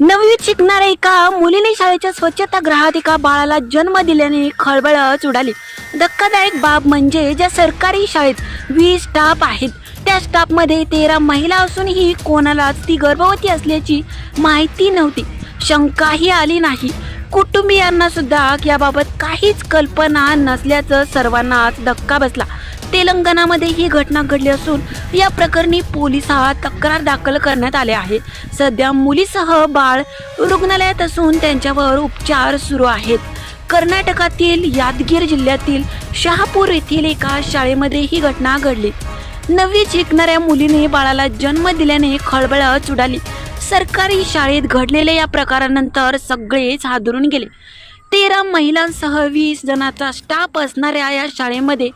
नववीत शिकणाऱ्या एका मुलीने शाळेच्या स्वच्छतागृहात एका बाळाला जन्म दिल्याने खळबळच उडाली धक्कादायक बाब म्हणजे ज्या सरकारी शाळेत वीस स्टाफ आहेत त्या स्टाफमध्ये तेरा महिला असूनही कोणालाच ती गर्भवती असल्याची माहिती नव्हती. शंकाही आली नाही. कुटुंबियांना सुद्धा याबाबत काहीच कल्पना नसल्याचं सर्वांनाच धक्का बसला. तेलंगणामध्ये ही घटना घडली असून या प्रकरणी पोलिसात तक्रार दाखल करण्यात आले आहे. सध्या मुलीसह बाळ रुग्णालयात असून त्यांच्यावर उपचार सुरू आहेत. कर्नाटकातील यादगीर जिल्ह्यातील शहापूर येथील एका शाळेमध्ये ही घटना घडली. नववी शिकणाऱ्या मुलीने बाळाला जन्म दिल्याने खळबळच उडाली सरकारी शाळेत घडलेल्या या प्रकारानंतर सगळेच हादरून गेले. तेरा महिलांसह वीस जणांचा स्टाफ असणाऱ्या या शाळेमध्ये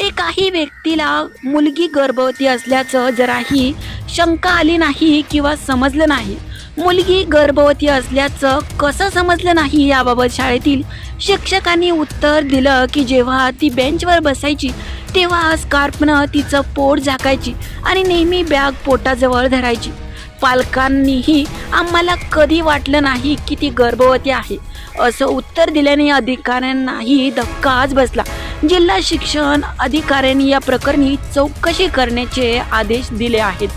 एकाही व्यक्तीला मुलगी गर्भवती असल्याचं जराही शंका आली नाही किंवा समजलं नाही. मुलगी गर्भवती असल्याचं कसं समजलं नाही याबाबत शाळेतील शिक्षकांनी उत्तर दिलं की जेव्हा ती बेंचवर बसायची तेव्हा स्कार्पनं तिचं पोट झाकायची आणि नेहमी बॅग पोटाजवळ धरायची. पालकांनीही आम्हाला कधी वाटलं नाही की ती गर्भवती आहे. असं उत्तर दिल्याने अधिकाऱ्यांनाही धक्काच बसला. जिल्हा शिक्षण अधिकाऱ्यांनी या प्रकरणी चौकशी करण्याचे आदेश दिले आहेत.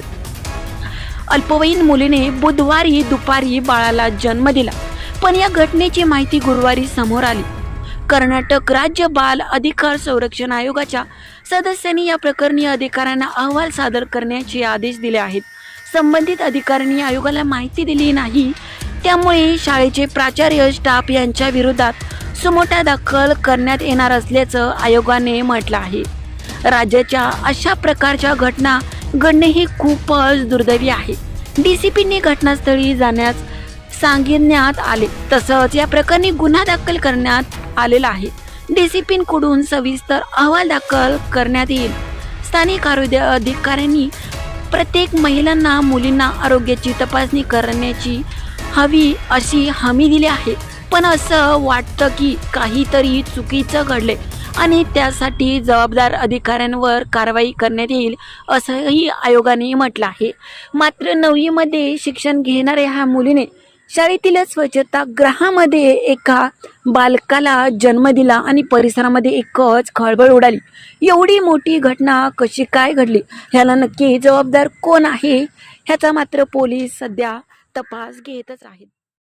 अल्पवयीन मुलीने बुधवारी दुपारी बाळाला जन्म दिला पण या घटनेची माहिती गुरुवारी समोर आली. कर्नाटक राज्य बाल अधिकार संरक्षण आयोगाच्या सदस्यांनी या प्रकरणी अधिकाऱ्यांना अहवाल सादर करण्याचे आदेश दिले आहेत. संबंधित अधिकाऱ्यांनी आयोगाला माहिती दिली नाही त्यामुळे शाळेचे प्राचार्य स्टाफ यांच्या विरोधात सुमोटा दाखल करण्यात येणार असल्याचं आयोगाने म्हटलं आहे. राज्याच्या अशा प्रकारच्या घटना घडणे ही खूपच दुर्दैवी आहे. डी सी घटनास्थळी जाण्यास सांगण्यात आले. तसंच या प्रकरणी गुन्हा दाखल करण्यात आलेला आहे. डी सी पींकडून सविस्तर अहवाल दाखल करण्यात येईल. स्थानिक आरोग्य अधिकाऱ्यांनी प्रत्येक महिलांना मुलींना आरोग्याची तपासणी करण्याची हवी अशी हमी दिली आहे. पण असं वाटतं की काहीतरी चुकीचं घडले आणि त्यासाठी जबाबदार अधिकाऱ्यांवर कारवाई करण्यात येईल असंही आयोगाने म्हटलं आहे. मात्र नववीमध्ये शिक्षण घेणाऱ्या ह्या मुलीने शाळेतील स्वच्छतागृहामध्ये एका बालकाला जन्म दिला आणि परिसरामध्ये एकच खळबळ उडाली. एवढी मोठी घटना कशी काय घडली? ह्याला नक्की जबाबदार कोण आहे? ह्याचा मात्र पोलीस सध्या तपास घेतच आहेत.